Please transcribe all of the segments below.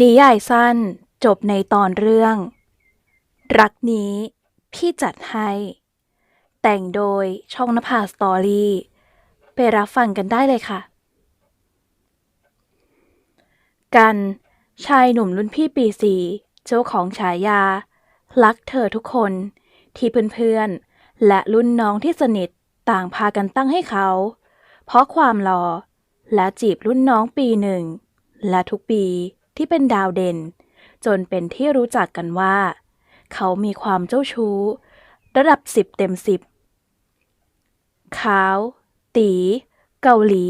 นิยายสั้นจบในตอนเรื่อง รักนี้พี่จัดให้ แต่งโดยช่องนภาสตอรี่ ไปรับฟังกันได้เลยค่ะ กัน ชายหนุ่มรุ่นพี่ปีสี่เจ้าของฉายา รักเธอทุกคนที่เพื่อนๆ และรุ่นน้องที่สนิทต่างพากันตั้งให้เขา เพราะความหล่อและจีบรุ่นน้องปีหนึ่ง และทุกปี ที่เป็นดาวเด่น จนเป็นที่รู้จักกันว่า เขามีความเจ้าชู้ ระดับสิบเต็มสิบขาว ตี เกาหลี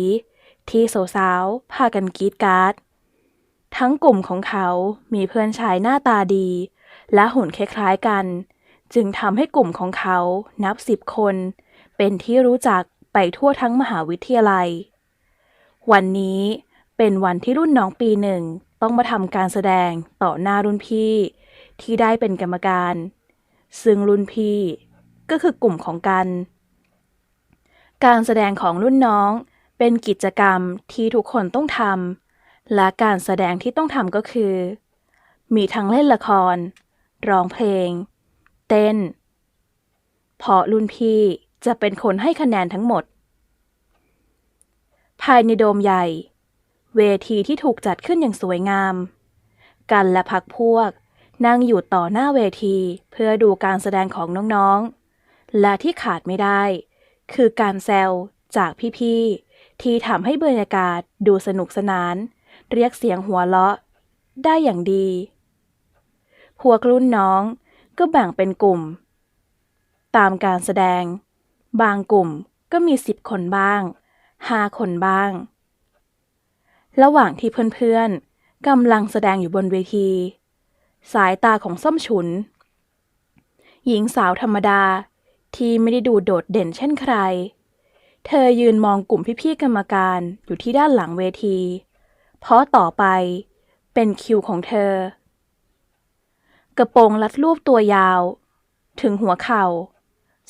ที่สาวๆพากันกรีดการ์ด ทั้งกลุ่มของเขามีเพื่อนชายหน้าตาดี และหุ่นคล้ายๆกัน จึงทำให้กลุ่มของเขานับสิบคน เป็นที่รู้จักไปทั่วทั้งมหาวิทยาลัย วันนี้เป็นวันที่รุ่นน้องปีหนึ่ง ต้องมาทำการแสดงต่อหน้ารุ่นพี่ ที่ได้เป็นกรรมการ ซึ่งรุ่นพี่ก็คือกลุ่มของกัน การแสดงของรุ่นน้องเป็นกิจกรรมที่ทุกคนต้องทำและการแสดงที่ต้องทำก็คือ มีทั้งเล่นละคร ร้องเพลง เต้นเพราะรุ่นพี่จะเป็นคนให้คะแนนทั้งหมด ภายในโดมใหญ่ เวทีที่ถูกจัดขึ้นอย่างสวยงาม กันและพักพวก นั่งอยู่ต่อหน้าเวทีเพื่อดูการแสดงของน้องๆ และที่ขาดไม่ได้ คือการแซวจากพี่ๆ ที่ทำให้บรรยากาศดูสนุกสนาน เรียกเสียงหัวเราะ ได้อย่างดี พวกรุ่นน้องก็แบ่งเป็นกลุ่ม ตามการแสดง บางกลุ่มก็มีสิบคนบ้างห้าคนบ้าง ระหว่างที่เพื่อนๆกำลังแสดงอยู่บนเวที สายตาของส้มฉุน หญิงสาวธรรมดาที่ไม่ได้ดูโดดเด่นเช่นใคร เธอยืนมองกลุ่มพี่ๆกรรมการอยู่ที่ด้านหลังเวที เพราะต่อไปเป็นคิวของเธอ กระโปรงรัดรูปตัวยาว ถึงหัวเข่า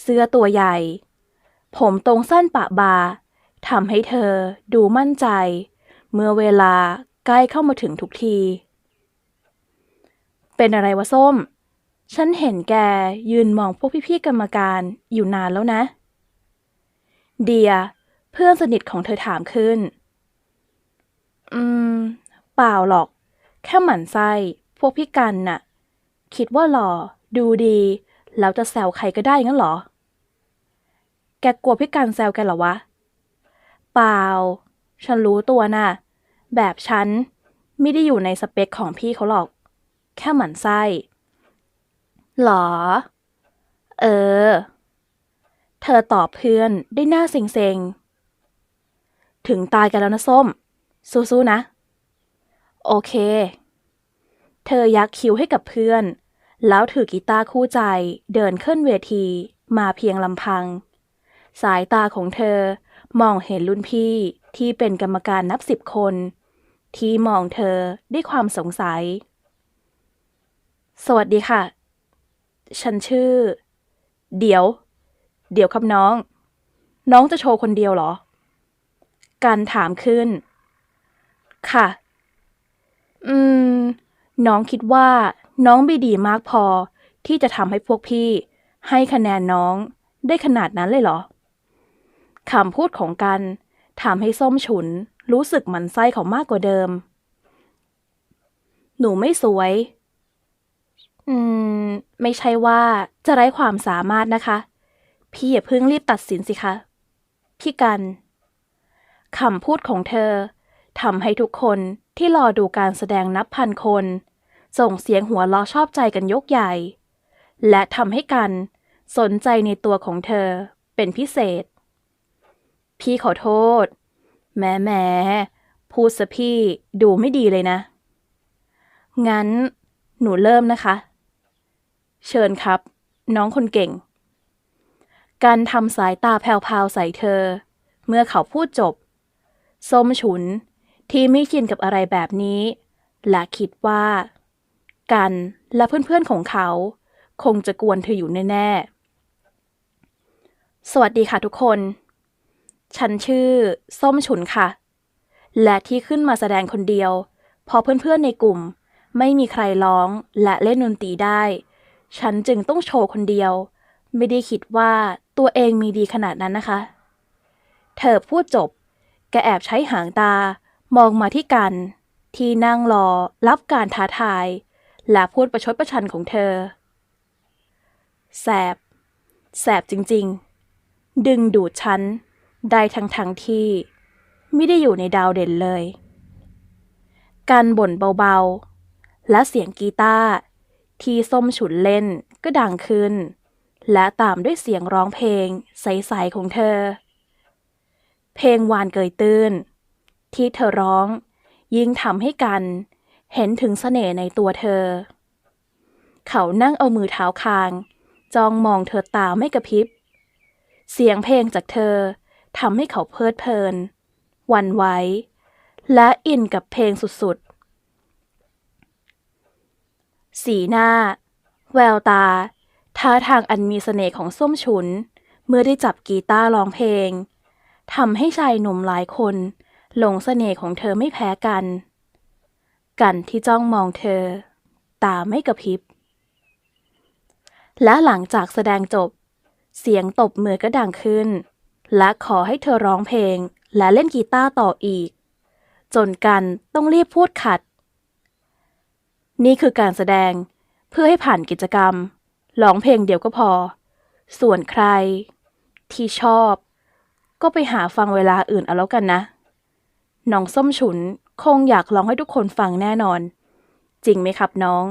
เสื้อตัวใหญ่ ผมตรงสั้นปะบาทำให้เธอดูมั่นใจ เมื่อเวลาใกล้เข้ามาถึงทุกที เป็นอะไรวะส้ม ฉันเห็นแกยืนมองพวกพี่ๆกรรมการอยู่นานแล้วนะ เดีย เพื่อนสนิทของเธอถามขึ้น อืม เปล่าหรอก แค่หมั่นไส้พวกพี่กันน่ะ คิดว่าหล่อ ดูดี แล้วจะแซวใครก็ได้งั้นเหรอ แกกลัวพี่กันแซวแกเหรอวะ เปล่า ฉันรู้ตัวน่ะ แบบฉันไม่ได้อยู่ในสเปคของพี่เขาหรอก แค่หมั่นไส้หรอ เออ เธอตอบเพื่อนได้หน้าเซ็งๆ ถึงตายกันแล้วนะส้ม สู้ๆนะ โอเค เธอยักคิ้วให้กับเพื่อน แล้วถือกีตาร์คู่ใจเดินขึ้นเวทีมาเพียงลำพัง สายตาของเธอมองเห็นรุ่นพี่ ที่เป็นกรรมการนับสิบคน ที่มองเธอด้วยความสงสัย สวัสดีค่ะ ฉันชื่อ เดี๋ยว เดี๋ยวครับน้อง น้องจะโชว์คนเดียวเหรอ การถามขึ้น ค่ะ อืม น้องคิดว่าน้องไม่ดีมากพอที่จะทำให้พวกพี่ ให้คะแนนน้องได้ขนาดนั้นเลยเหรอคำพูดของกัน ทำให้ส้มฉุน รู้สึกหมันไส้เขามากกว่าเดิม หนูไม่สวย อืม ไม่ใช่ว่าจะไร้ความสามารถนะคะ พี่อย่าเพิ่งรีบตัดสินสิคะ พี่กันคำพูดของเธอทำให้ทุกคนที่รอดูการแสดงนับพันคน ส่งเสียงหัวเราะชอบใจกันยกใหญ่ และทำให้กันสนใจในตัวของเธอเป็นพิเศษ พี่ขอโทษ แม้แหม้พูดซะพี่ดูไม่ดีเลยนะ งั้นหนูเริ่มนะคะ เชิญครับ น้องคนเก่ง การทำสายตาแผ่วๆใส่เธอ เมื่อเขาพูดจบ ส้มฉุนที่ไม่ชินกับอะไรแบบนี้ และคิดว่า กันและเพื่อนๆของเขา คงจะกวนเธออยู่แน่ๆ สวัสดีค่ะทุกคน ฉันชื่อ ส้มฉุนค่ะ และที่ขึ้นมาแสดงคนเดียวพอเพื่อนๆในกลุ่ม ไม่มีใครร้องและเล่นดนตรีได้ ฉันจึงต้องโชว์คนเดียว ไม่ได้คิดว่าตัวเองมีดีขนาดนั้นนะคะ เธอพูดจบ แกแอบใช้หางตามองมาที่กัน ที่นั่งรอรับการท้าทาย และพูดประชดประชันของเธอ แสบ แสบจริงๆ ดึงดูดฉัน ได้ทั้งทั้งที่ไม่ได้อยู่ในดาวเด่นเลย การบ่นเบาๆ และเสียงกีตาร์ที่ส้มฉุนเล่นก็ดังขึ้น และตามด้วยเสียงร้องเพลงใสๆของเธอ เพลงหวานเกยตื้น ที่เธอร้องยิ่งทำให้กันเห็นถึงเสน่ห์ในตัวเธอ เขานั่งเอามือเท้าคาง จ้องมองเธอตาไม่กระพริบ เสียงเพลงจากเธอ ทำให้เขาเพลิดเพลินวันไหวและอินกับเพลงสุดๆ สีหน้า แววตา ท่าทางอันมีเสน่ห์ของส้มฉุน เมื่อได้จับกีตาร์ร้องเพลงทำให้ชายหนุ่มหลายคนหลงเสน่ห์ของเธอไม่แพ้กัน กันที่จ้องมองเธอ ตาไม่กระพริบ และหลังจากแสดงจบ เสียงตบมือก็ดังขึ้น และขอให้เธอร้องเพลง และเล่นกีตาร์ต่ออีก จนกันต้องรีบพูดขัด นี่คือการแสดงเพื่อให้ผ่านกิจกรรมร้องเพลงเดียวก็พอ ส่วนใคร ที่ชอบ ก็ไปหาฟังเวลาอื่นเอาแล้วกันนะ น้องส้มฉุนคงอยากร้องให้ทุกคนฟังแน่นอน จริงไหมครับน้อง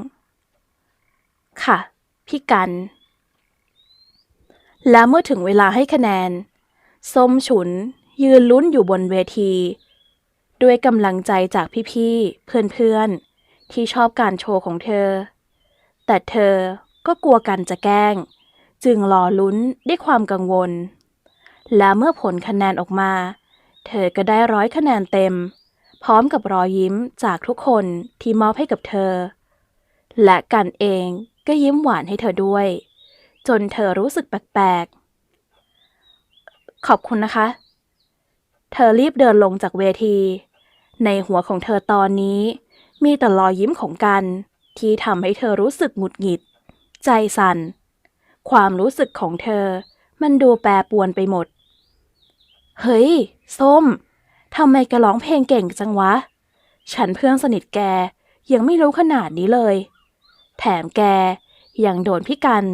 ค่ะ พี่กัน และเมื่อถึงเวลาให้คะแนน ส้มฉุน ยืนลุ้นอยู่บนเวที ด้วยกำลังใจจากพี่ๆ เพื่อนๆ ที่ชอบการโชว์ของเธอ แต่เธอก็กลัวกันจะแกล้ง จึงรอลุ้นด้วยความกังวล และเมื่อผลคะแนนออกมา เธอก็ได้ร้อยคะแนนเต็ม พร้อมกับรอยยิ้มจากทุกคนที่มอบให้กับเธอ และกันเองก็ยิ้มหวานให้เธอด้วย จนเธอรู้สึกแปลก ขอบคุณนะคะ เธอรีบเดินลงจากเวที ในหัวของเธอตอนนี้ มีแต่รอยยิ้มของกัน ที่ทำให้เธอรู้สึกหงุดหงิด ใจสั่น ความรู้สึกของเธอ มันดูแปรปวนไปหมด เฮ้ย ส้มทำไมแกร้องเพลงเก่งจังวะ ฉันเพื่อนสนิทแกยังไม่รู้ขนาดนี้เลย แถมแกยังโดนพี่กัน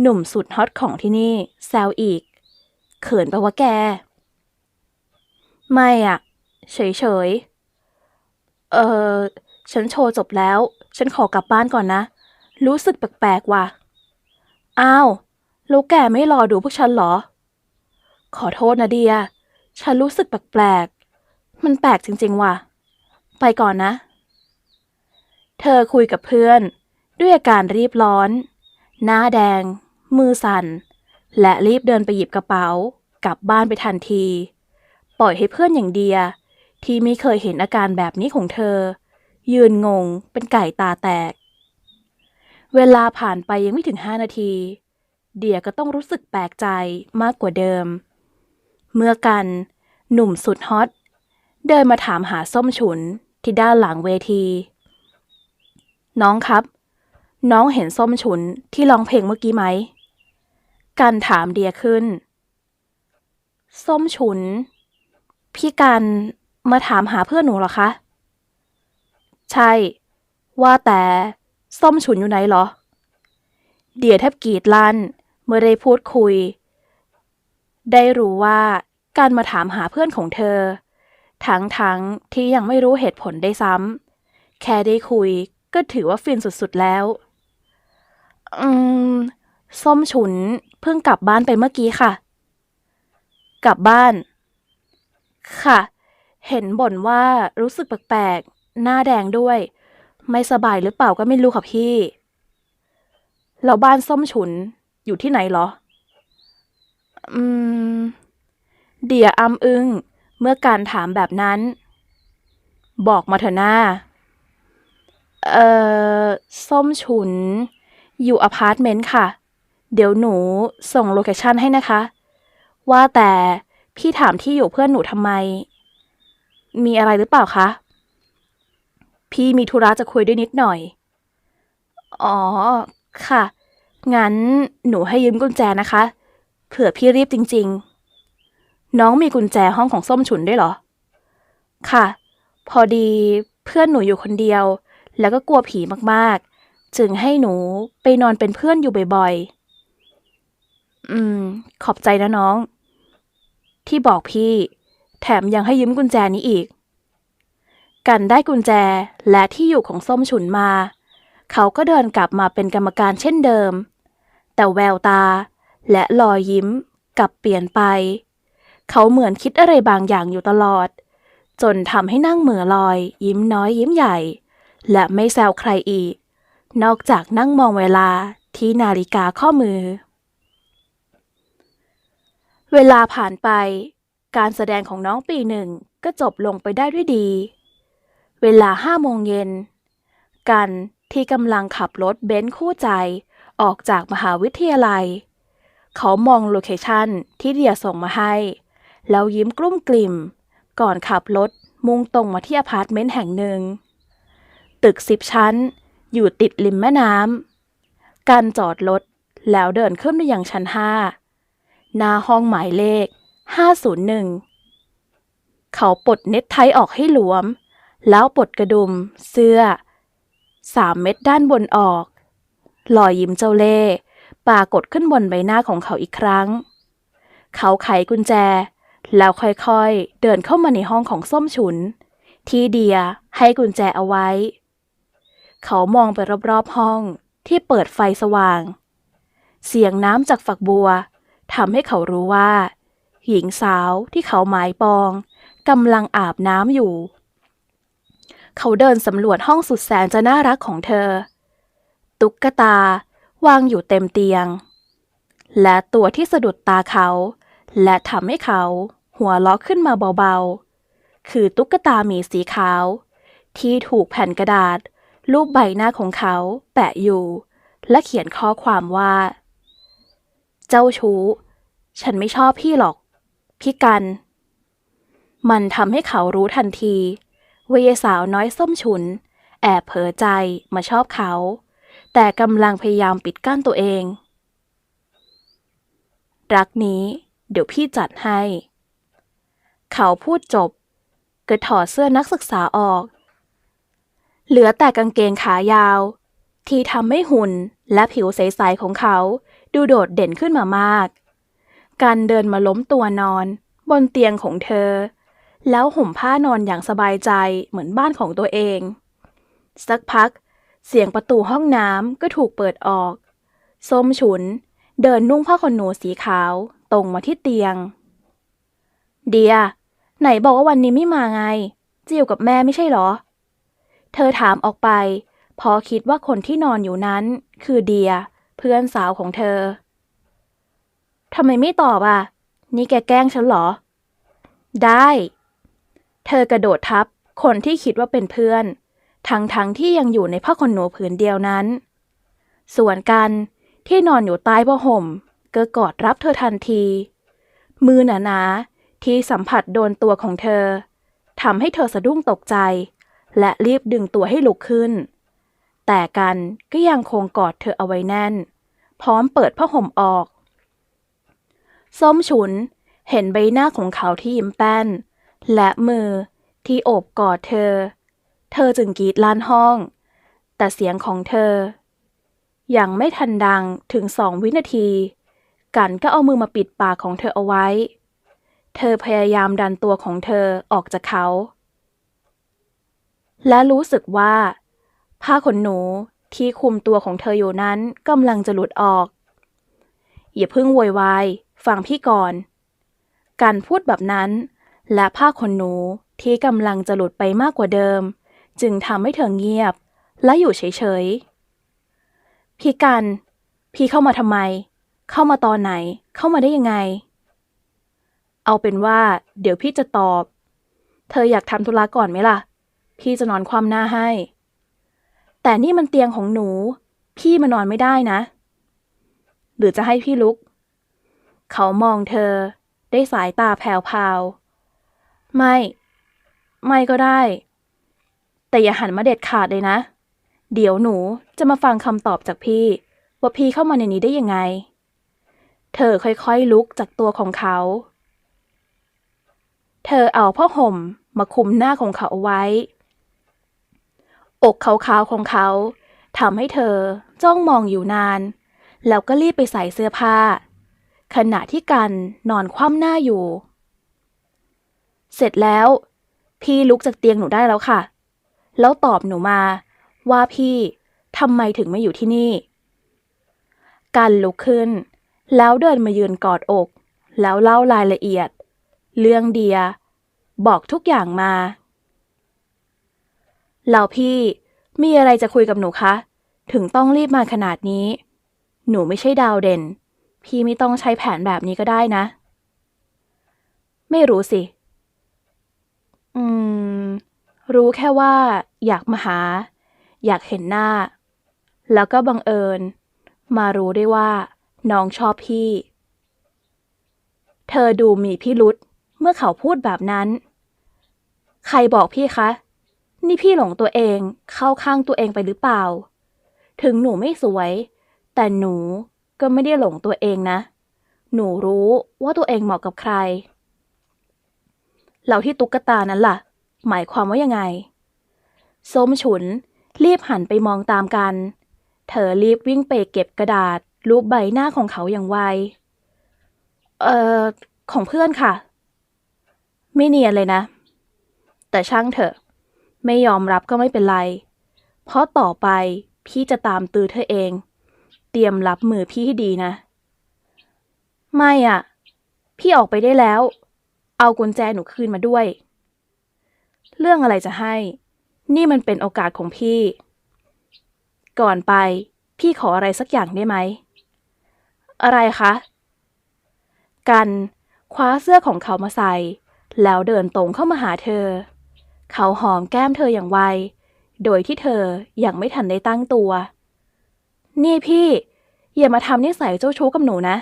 หนุ่มสุดฮอตของที่นี่แซวอีก เขินปะวะแก ไม่อะเฉยๆเออฉันโชว์จบแล้ว ฉันขอกลับบ้านก่อนนะ รู้สึกแปลกๆว่ะ อ้าว แล้วแกไม่รอดูพวกฉันเหรอ ขอโทษนะเดีย ฉันรู้สึกแปลกๆ มันแปลกจริงๆว่ะ ไปก่อนนะ เธอคุยกับเพื่อน ด้วยอาการรีบร้อน หน้าแดง มือสั่น และรีบเดินไปหยิบกระเป๋ากลับบ้านไปทันที ปล่อยให้เพื่อนอย่างเดีย ที่ไม่เคยเห็นอาการแบบนี้ของเธอ ยืนงงเป็นไก่ตาแตก เวลาผ่านไปยังไม่ถึงห้านาที เดียก็ต้องรู้สึกแปลกใจมากกว่าเดิม เมื่อกันหนุ่มสุดฮอต เดินมาถามหาส้มฉุนที่ด้านหลังเวที น้องครับ น้องเห็นส้มฉุนที่ร้องเพลงเมื่อกี้ไหม กันถามเดียขึ้น ส้มฉุน พี่กันมาถามหาเพื่อนหนูเหรอคะ ใช่ ว่าแต่ส้มฉุนอยู่ไหนเหรอ เดียแทบกรีดลั่นเมื่อได้พูดคุย ได้รู้ว่าการมาถามหาเพื่อนของเธอ ทั้งทั้งที่ยังไม่รู้เหตุผลได้ซ้ำแค่ได้คุยก็ถือว่าฟินสุดๆแล้ว อืม ส้มฉุนเพิ่งกลับบ้านไปเมื่อกี้ค่ะ กลับบ้าน ค่ะ เห็นบ่นว่ารู้สึกแปลกๆ หน้าแดงด้วย ไม่สบายหรือเปล่าก็ไม่รู้ค่ะพี่ แล้วบ้านส้มฉุนอยู่ที่ไหนเหรอ อืม เดียอ้ำอึ้งเมื่อการถามแบบนั้น บอกมาเถอะหน้า เอ่อ ส้มฉุน อยู่อพาร์ตเมนต์ค่ะ เดี๋ยวหนูส่งโลเคชันให้นะคะ ว่าแต่พี่ถามที่อยู่เพื่อนหนูทำไม มีอะไรหรือเปล่าคะ พี่มีธุระจะคุยด้วยนิดหน่อย อ๋อ ค่ะ งั้นหนูให้ยืมกุญแจนะคะ เผื่อพี่รีบจริง ๆ น้องมีกุญแจห้องของส้มฉุนด้วยเหรอ ค่ะ พอดีเพื่อนหนูอยู่คนเดียว แล้วก็กลัวผีมากๆ จึงให้หนูไปนอนเป็นเพื่อนอยู่บ่อยๆ อืม ขอบใจนะน้อง ที่บอกพี่ แถมยังให้ยืมกุญแจนี้อีก กันได้กุญแจและที่อยู่ของส้มฉุนมา เขาก็เดินกลับมาเป็นกรรมการเช่นเดิม แต่แววตาและรอยยิ้มกลับเปลี่ยนไป เขาเหมือนคิดอะไรบางอย่างอยู่ตลอด จนทำให้นั่งเหม่อลอย ยิ้มน้อยยิ้มใหญ่ และไม่แซวใครอีก นอกจากนั่งมองเวลาที่นาฬิกาข้อมือ เวลาผ่านไป การแสดงของน้องปีหนึ่งก็จบลงไปได้ด้วยดี เวลาห้าโมงเย็น กันที่กำลังขับรถเบนซ์คู่ใจออกจากมหาวิทยาลัย เขามองโลเคชันที่เดียส่งมาให้ แล้วยิ้มกลุ้มกลิ่ม ก่อนขับรถมุ่งตรงมาที่อพาร์ตเมนต์แห่งหนึ่ง ตึกสิบชั้น อยู่ติดริมแม่น้ำการจอดรถแล้วเดินขึ้นไปยังชั้นห้า หน้าห้องหมายเลข 501 เขาปลดเน็ตไทออกให้หลวม แล้วปลดกระดุม เสื้อสามเม็ดด้านบนออกรอยยิ้มเจ้าเล่ปรากฏขึ้นบนใบหน้าของเขาอีกครั้ง เขาไขกุญแจ แล้วค่อยๆ เดินเข้ามาในห้องของส้มฉุน ที่เดียให้กุญแจเอาไว้ เขามองไปรอบๆห้องที่เปิดไฟสว่าง เสียงน้ำจากฝักบัว ทำให้เขารู้ว่า หญิงสาวที่เขาหมายปองกำลังอาบน้ำอยู่ เขาเดินสำรวจห้องสุดแสนจะน่ารักของเธอ ตุ๊กตาวางอยู่เต็มเตียง และตัวที่สะดุดตาเขา และทำให้เขาหัวเราะขึ้นมาเบาๆ คือตุ๊กตาหมีสีขาว ที่ถูกแผ่นกระดาษรูปใบหน้าของเขาแปะอยู่ และเขียนข้อความว่า เจ้าชู้ ฉันไม่ชอบพี่หรอก พี่กัน มันทำให้เขารู้ทันทีว่ายายสาวน้อยส้มฉุน แอบเผลอใจมาชอบเขา แต่กำลังพยายามปิดกั้นตัวเอง รักนี้เดี๋ยวพี่จัดให้ เขาพูดจบก็ถอดเสื้อนักศึกษาออก เหลือแต่กางเกงขายาว ที่ทำให้หุ่นและผิวใส ๆ ของเขา ดูโดดเด่นขึ้นมามาก การเดินมาล้มตัวนอน บนเตียงของเธอ แล้วห่มผ้านอนอย่างสบายใจเหมือนบ้านของตัวเอง สักพัก เสียงประตูห้องน้ำก็ถูกเปิดออกส้มฉุน เดินนุ่งผ้าขนหนูสีขาว ตรงมาที่เตียง เดีย ไหนบอกว่าวันนี้ไม่มาไงจะอยู่กับแม่ไม่ใช่เหรอ เธอถามออกไป พอคิดว่าคนที่นอนอยู่นั้น คือเดีย เพื่อนสาวของเธอทำไมไม่ตอบอะ นี่แกแกล้งฉันเหรอ ได้ เธอกระโดดทับคนที่คิดว่าเป็นเพื่อน ทั้งๆที่ยังอยู่ในผ้าขนหนูผืนเดียวนั้น ส่วนกันที่นอนอยู่ใต้ผ้าห่มก็กอดรับเธอทันที มือหนาๆที่สัมผัสโดนตัวของเธอทำให้เธอสะดุ้งตกใจ และรีบดึงตัวให้ลุกขึ้น แต่กันก็ยังคงกอดเธอเอาไว้แน่น พร้อมเปิดผ้าห่มออก ส้มฉุนเห็นใบหน้าของเขาที่ยิ้มแป้น และมือที่โอบกอดเธอ เธอจึงกรีดลั่นห้อง แต่เสียงของเธอ ยังไม่ทันดังถึงสองวินาที กันก็เอามือมาปิดปากของเธอเอาไว้ เธอพยายามดันตัวของเธอออกจากเขา และรู้สึกว่า ผ้าขนหนูที่คลุมตัวของเธออยู่นั้นกำลังจะหลุดออก อย่าเพิ่งโวยวายฟังพี่ก่อน การพูดแบบนั้น และผ้าขนหนูที่กำลังจะหลุดไปมากกว่าเดิม จึงทำให้เธอเงียบ และอยู่เฉยๆ พี่กัน พี่เข้ามาทำไม เข้ามาตอนไหน เข้ามาได้ยังไง เอาเป็นว่า เดี๋ยวพี่จะตอบ เธออยากทำธุระก่อนไหมล่ะ พี่จะนอนคว่ำหน้าให้ แต่นี่มันเตียงของหนู พี่มานอนไม่ได้นะ หรือจะให้พี่ลุก เขามองเธอ ได้สายตาแผ่วๆไม่ ไม่ก็ได้ แต่อย่าหันมาเด็ดขาดเลยนะ เดี๋ยวหนูจะมาฟังคำตอบจากพี่ ว่าพี่เข้ามาในนี้ได้ยังไง เธอค่อยๆลุกจากตัวของเขา เธอเอาผ้าห่มมาคลุมหน้าของเขาเอาไว้ อกขาวๆของเขาทำให้เธอจ้องมองอยู่นาน แล้วก็รีบไปใส่เสื้อผ้า ขณะที่กันนอนคว่ำหน้าอยู่ เสร็จแล้ว พี่ลุกจากเตียงหนูได้แล้วค่ะ แล้วตอบหนูมาว่าพี่ทำไมถึงไม่อยู่ที่นี่ กันลุกขึ้น แล้วเดินมายืนกอดอก แล้วเล่ารายละเอียด เรื่องเดีย บอกทุกอย่างมา แล้วพี่มีอะไรจะคุยกับหนูคะ ถึงต้องรีบมาขนาดนี้ หนูไม่ใช่ดาวเด่น พี่ไม่ต้องใช้แผนแบบนี้ก็ได้นะ ไม่รู้สิ อืม รู้แค่ว่า อยากมาหา อยากเห็นหน้า แล้วก็บังเอิญ มารู้ได้ว่า น้องชอบพี่ เธอดูมีพิรุษเมื่อเขาพูดแบบนั้น ใครบอกพี่คะ นี่พี่หลงตัวเองเข้าข้างตัวเองไปหรือเปล่า ถึงหนูไม่สวย แต่หนูก็ไม่ได้หลงตัวเองนะ หนูรู้ว่าตัวเองเหมาะกับใครแล้วที่ตุ๊กตานั้นล่ะ หมายความว่ายังไง ส้มฉุนรีบหันไปมองตามกัน เธอรีบวิ่งไปเก็บกระดาษรูปใบหน้าของเขาอย่างไว เอ่อ ของเพื่อนค่ะ ไม่เนียนเลยนะ แต่ช่างเถอะ ไม่ยอมรับก็ไม่เป็นไร เพราะต่อไปพี่จะตามตือเธอเอง เตรียมรับมือพี่ให้ดีนะ ไม่อะ พี่ออกไปได้แล้ว เอากุญแจหนูคืนมาด้วย เรื่องอะไรจะให้ นี่มันเป็นโอกาสของพี่ ก่อนไป พี่ขออะไรสักอย่างได้ไหม อะไรคะ กันคว้าเสื้อของเขามาใส่ แล้วเดินตรงเข้ามาหาเธอ เขาหอมแก้มเธออย่างไว โดยที่เธอยังไม่ทันได้ตั้งตัว นี่พี่ อย่ามาทำนิสัยเจ้าชู้กับหนูนะ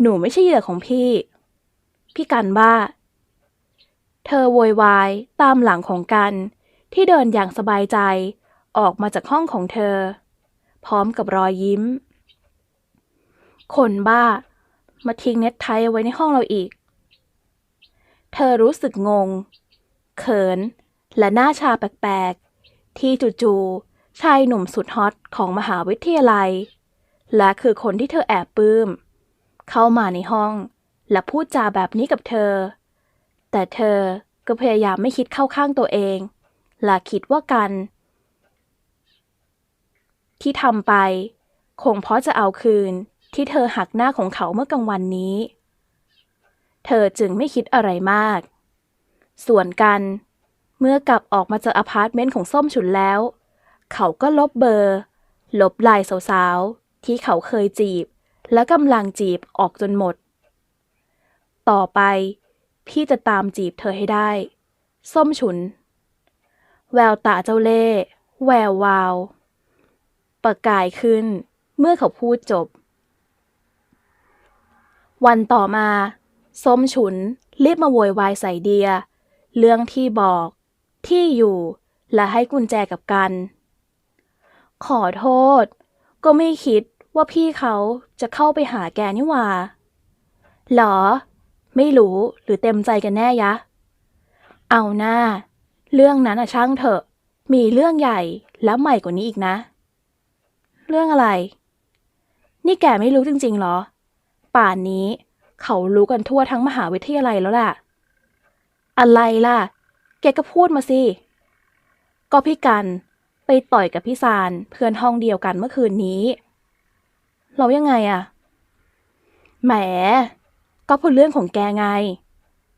หนูไม่ใช่เหยื่อของพี่ พี่กันบ้า เธอโวยวายตามหลังของกัน ที่เดินอย่างสบายใจ ออกมาจากห้องของเธอ พร้อมกับรอยยิ้ม คนบ้า มาทิ้งเน็ตไทไว้ในห้องเราอีก เธอรู้สึกงง เขิน และหน้าชาแปลกๆ ที่จู่ๆชายหนุ่มสุดฮอตของมหาวิทยาลัย และคือคนที่เธอแอบปลื้ม เข้ามาในห้อง และพูดจาแบบนี้กับเธอ แต่เธอก็พยายามไม่คิดเข้าข้างตัวเอง และคิดว่ากัน ที่ทำไป คงเพราะจะเอาคืนที่เธอหักหน้าของเขาเมื่อกลางวันนี้ เธอจึงไม่คิดอะไรมาก ส่วนกัน เมื่อกลับออกมาจากอพาร์ตเมนต์ของส้มฉุนแล้ว เขาก็ลบเบอร์ ลบลายสาวๆ ที่เขาเคยจีบ และกำลังจีบออกจนหมด ต่อไป พี่จะตามจีบเธอให้ได้ ส้มฉุน แววตาเจ้าเล่แวววาว ประกายขึ้น เมื่อเขาพูดจบ วันต่อมา ส้มฉุนรีบมาโวยวายใส่เดีย เรื่องที่บอก ที่อยู่ และให้กุญแจกับกัน ขอโทษ ก็ไม่คิดว่าพี่เขาจะเข้าไปหาแกนี่หว่า หรอ ไม่รู้หรือเต็มใจกันแน่ยะ เอาหน้า เรื่องนั้นอะช่างเถอะ มีเรื่องใหญ่แล้วใหม่กว่านี้อีกนะ เรื่องอะไร นี่แกไม่รู้จริงๆหรอ ป่านนี้เขารู้กันทั่วทั้งมหาวิทยาลัยแล้วล่ะ อะไรล่ะ แกก็พูดมาสิ ก็พี่กันไปต่อยกับพี่ซานเพื่อนห้องเดียวกันเมื่อคืนนี้ เรายังไงอะแหม ก็เพราะเรื่องของแกไง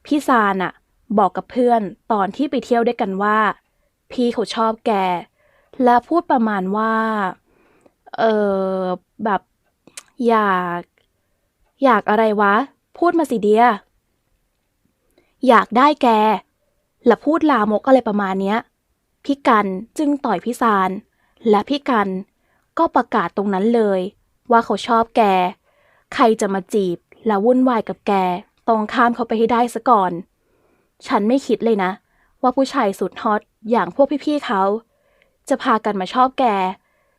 พี่ซานอะบอกกับเพื่อนตอนที่ไปเที่ยวด้วยกันว่า พี่เขาชอบแก และพูดประมาณว่า เออแบบอยาก อยากอะไรวะ พูดมาสิเดีย อยากได้แก และพูดลามกอะไรประมาณเนี้ยพี่กันจึงต่อยพี่ซาน และพี่กันก็ประกาศตรงนั้นเลย ว่าเขาชอบแก ใครจะมาจีบและวุ่นวายกับแกต้องข้ามเขาไปให้ได้ซะก่อน ฉันไม่คิดเลยนะ ว่าผู้ชายสุดฮอตอย่างพวกพี่ๆเขา จะพากันมาชอบแก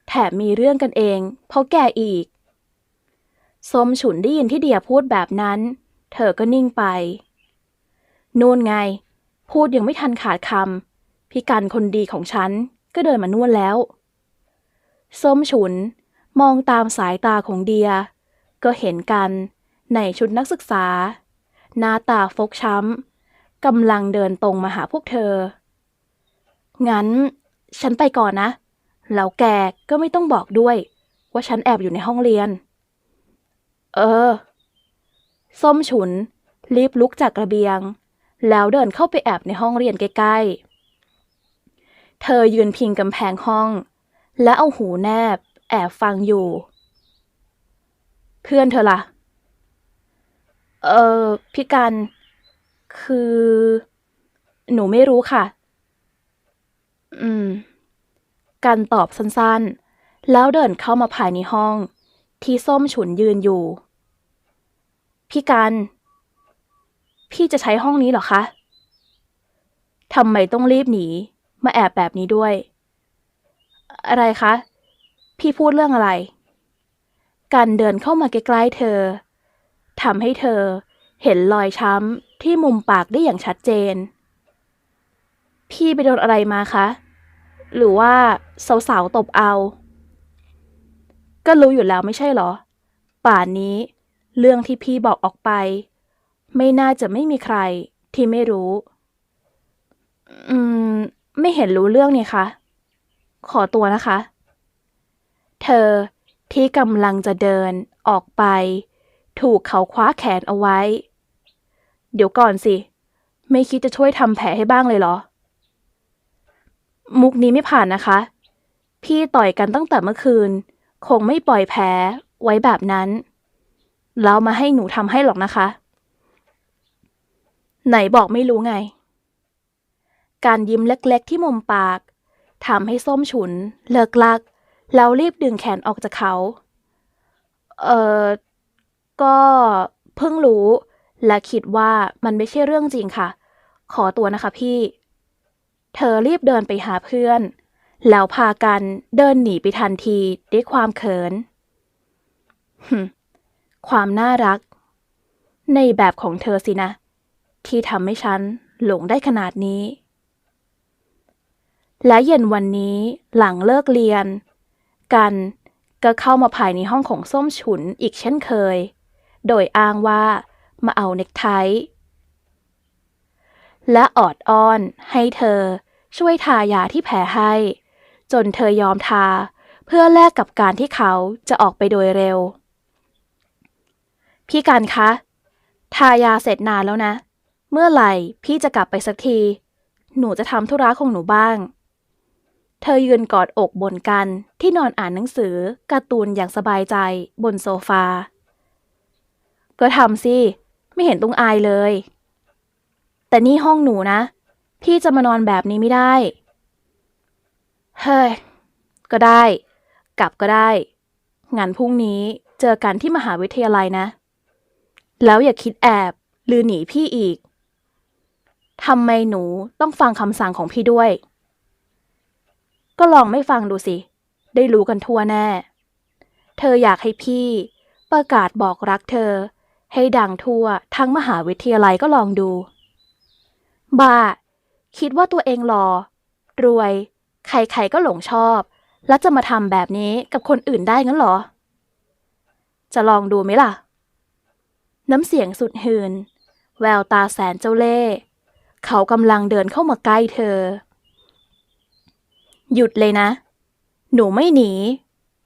แถมมีเรื่องกันเอง เพราะแกอีกส้มฉุนได้ยินที่เดียพูดแบบนั้น เธอก็นิ่งไป นู่นไง พูดยังไม่ทันขาดคำพี่กันคนดีของฉันก็เดินมานวดแล้ว ส้มฉุนมองตามสายตาของเดีย ก็เห็นกันในชุดนักศึกษา หน้าตาฟกช้ำกำลังเดินตรงมาหาพวกเธอ งั้น ฉันไปก่อนนะ แล้วแกก็ไม่ต้องบอกด้วย ว่าฉันแอบอยู่ในห้องเรียน เออ ส้มฉุนรีบลุกจากระเบียง แล้วเดินเข้าไปแอบในห้องเรียนใกล้ๆ เธอยืนพิงกำแพงห้อง และเอาหูแนบ แอบฟังอยู่ เพื่อนเธอล่ะ เออพี่กัน คือ หนูไม่รู้ค่ะ อืม กันตอบสั้นๆ แล้วเดินเข้ามาภายในห้อง ที่ส้มฉุนยืนอยู่ พี่กัน พี่จะใช้ห้องนี้หรอคะทำไมต้องรีบหนี มาแอบแบบนี้ด้วย อะไรคะ พี่พูดเรื่องอะไรกันเดินเข้ามาใกล้ๆเธอทำให้เธอเห็นรอยช้ำที่มุมปากได้อย่างชัดเจน พี่ไปโดนอะไรมาคะ หรือว่าสาวๆตบเอา ก็รู้อยู่แล้วไม่ใช่หรอ ป่านนี้เรื่องที่พี่บอกออกไป ไม่น่าจะไม่มีใครที่ไม่รู้ อืม ไม่เห็นรู้เรื่องนี่คะ ขอตัวนะคะ เธอที่กำลังจะเดินออกไป ถูกเขาคว้าแขนเอาไว้ เดี๋ยวก่อนสิ ไม่คิดจะช่วยทำแผลให้บ้างเลยเหรอ มุกนี้ไม่ผ่านนะคะ พี่ต่อยกันตั้งแต่เมื่อคืน คงไม่ปล่อยแผลไว้แบบนั้น แล้วมาให้หนูทำให้หรอกนะคะ ไหนบอกไม่รู้ไง การยิ้มเล็กๆที่มุมปากทำให้ส้มฉุน เลิกลัก แล้วรีบดึงแขนออกจากเขา เอ่อก็เพิ่งรู้ และคิดว่ามันไม่ใช่เรื่องจริงค่ะ ขอตัวนะคะพี่ เธอรีบเดินไปหาเพื่อน แล้วพากันเดินหนีไปทันทีด้วยความเขินหึความน่ารัก ในแบบของเธอสินะ ที่ทำให้ฉันหลงได้ขนาดนี้ และเย็นวันนี้หลังเลิกเรียน กันก็เข้ามาภายในห้องของส้มฉุนอีกเช่นเคย โดยอ้างว่ามาเอาเน็กไท และออดอ้อนให้เธอช่วยทายาที่แผลให้ จนเธอยอมทาเพื่อแลกกับการที่เขาจะออกไปโดยเร็ว พี่กันคะ ทายาเสร็จนานแล้วนะ เมื่อไหร่พี่จะกลับไปสักที หนูจะทำธุระของหนูบ้าง เธอยืนกอดอกบนกันที่นอนอ่านหนังสือการ์ตูนอย่างสบายใจบนโซฟา ก็ทำสิ ไม่เห็นต้องอายเลย แต่นี่ห้องหนูนะ พี่จะมานอนแบบนี้ไม่ได้ เฮ้ย ก็ได้ กลับก็ได้งั้นพรุ่งนี้เจอกันที่มหาวิทยาลัยนะ แล้วอย่าคิดแอบหรือหนีพี่อีก ทำไมหนูต้องฟังคำสั่งของพี่ด้วย ก็ลองไม่ฟังดูสิ ได้รู้กันทั่วแน่ เธออยากให้พี่ ประกาศบอกรักเธอ ให้ดังทั่วทั้งมหาวิทยาลัยก็ลองดู บ้า คิดว่าตัวเองหลอ่อรวย ใครๆก็หลงชอบ แล้วจะมาทำแบบนี้กับคนอื่นได้งั้นหรอ จะลองดูไหมล่ะ น้ำเสียงสุดหืน แววตาแสนเจ้าเล่ห์ เขากำลังเดินเข้ามาใกล้เธอ หยุดเลยนะ หนูไม่หนี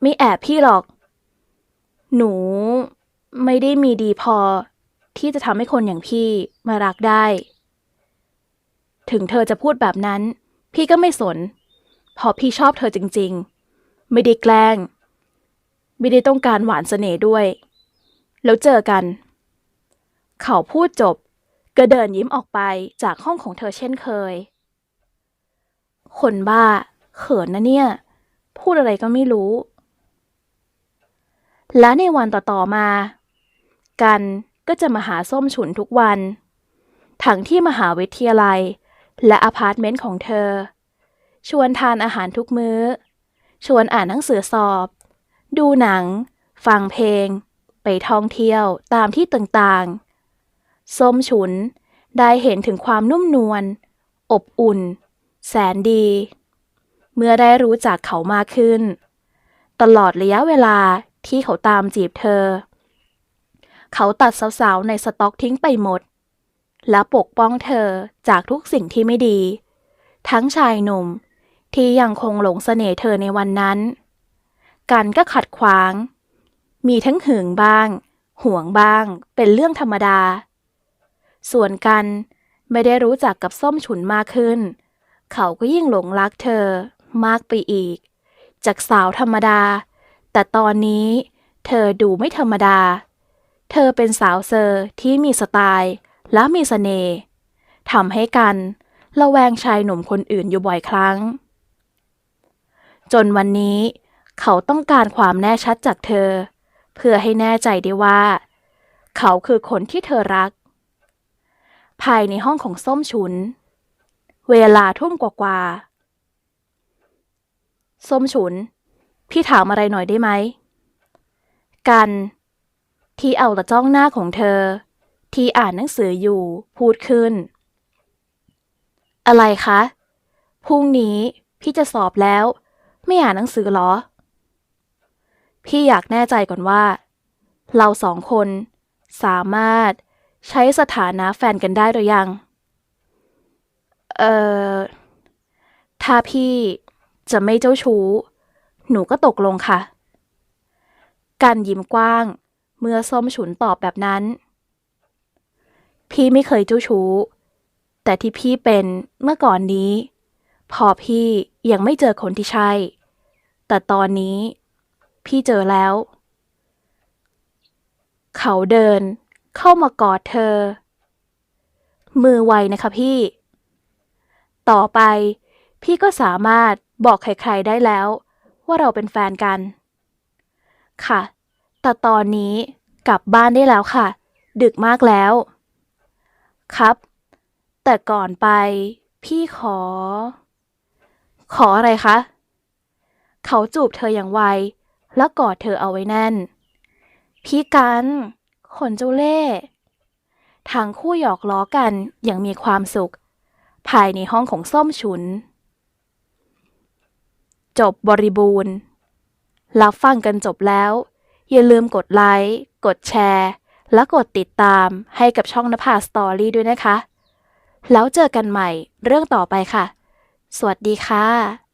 ไม่แอบพี่หรอก หนูไม่ได้มีดีพอ ที่จะทำให้คนอย่างพี่มารักได้ ถึงเธอจะพูดแบบนั้น พี่ก็ไม่สนเพราะพี่ชอบเธอจริง ๆ ไม่ได้แกล้ง ไม่ได้ต้องการหวานเสน่ห์ด้วย แล้วเจอกัน เขาพูดจบ ก็เดินยิ้มออกไปจากห้องของเธอเช่นเคย คนบ้า เขินนะเนี่ย พูดอะไรก็ไม่รู้ และในวันต่อๆมา กันก็จะมาหาส้มฉุนทุกวัน ทั้งที่มหาวิทยาลัย และอพาร์ตเมนต์ของเธอ ชวนทานอาหารทุกมื้อ ชวนอ่านหนังสือสอบ ดูหนัง ฟังเพลง ไปท่องเที่ยวตามที่ต่างๆ ส้มฉุน ได้เห็นถึงความนุ่มนวล อบอุ่น แสนดี เมื่อได้รู้จักเขามากขึ้น ตลอดระยะเวลาที่เขาตามจีบเธอ เขาตัดสาวๆในสต็อกทิ้งไปหมด และปกป้องเธอจากทุกสิ่งที่ไม่ดี ทั้งชายหนุ่มที่ยังคงหลงเสน่ห์เธอในวันนั้น กันก็ขัดขวาง มีทั้งหึงบ้าง ห่วงบ้าง เป็นเรื่องธรรมดา ส่วนกันไม่ได้รู้จักกับส้มฉุนมากขึ้น เขาก็ยิ่งหลงรักเธอมากไปอีก จากสาวธรรมดา แต่ตอนนี้เธอดูไม่ธรรมดา เธอเป็นสาวเซอร์ที่มีสไตล์และมีเสน่ห์ทำให้กันระแวงชายหนุ่มคนอื่นอยู่บ่อยครั้ง จนวันนี้เขาต้องการความแน่ชัดจากเธอ เพื่อให้แน่ใจได้ว่า เขาคือคนที่เธอรัก ภายในห้องของส้มฉุน เวลาทุ่มกว่าๆ ส้มฉุน พี่ถามอะไรหน่อยได้ไหม กัน ที่เอาละจ้องหน้าของเธอ ที่อ่านหนังสืออยู่พูดขึ้น อะไรคะ พรุ่งนี้พี่จะสอบแล้ว ไม่อ่านหนังสือหรอ พี่อยากแน่ใจก่อนว่า เราสองคนสามารถ ใช้สถานะแฟนกันได้หรือยัง เอ่อ ถ้าพี่จะไม่เจ้าชู้ หนูก็ตกลงค่ะ กันยิ้มกว้าง เมื่อส้มฉุนตอบแบบนั้น พี่ไม่เคยเจ้าชู้ แต่ที่พี่เป็นเมื่อก่อนนี้ พอพี่ยังไม่เจอคนที่ใช่ แต่ตอนนี้ พี่เจอแล้ว เขาเดิน เข้ามากอดเธอ มือไวนะคะพี่ ต่อไปพี่ก็สามารถบอกใครๆได้แล้ว ว่าเราเป็นแฟนกัน ค่ะ แต่ตอนนี้กลับบ้านได้แล้วค่ะ ดึกมากแล้ว ครับ แต่ก่อนไป พี่ขอ ขออะไรคะ เขาจูบเธออย่างไว แล้วกอดเธอเอาไว้แน่น พี่กัน ขนเจ้าเล่ทั้งคู่หยอกล้อกันอย่างมีความสุข ภายในห้องของส้มฉุน จบบริบูรณ์ รับฟังกันจบแล้ว อย่าลืมกดไลค์กดแชร์ และกดติดตามให้กับช่องนภาสตอรี่ด้วยนะคะ แล้วเจอกันใหม่เรื่องต่อไปค่ะ สวัสดีค่ะ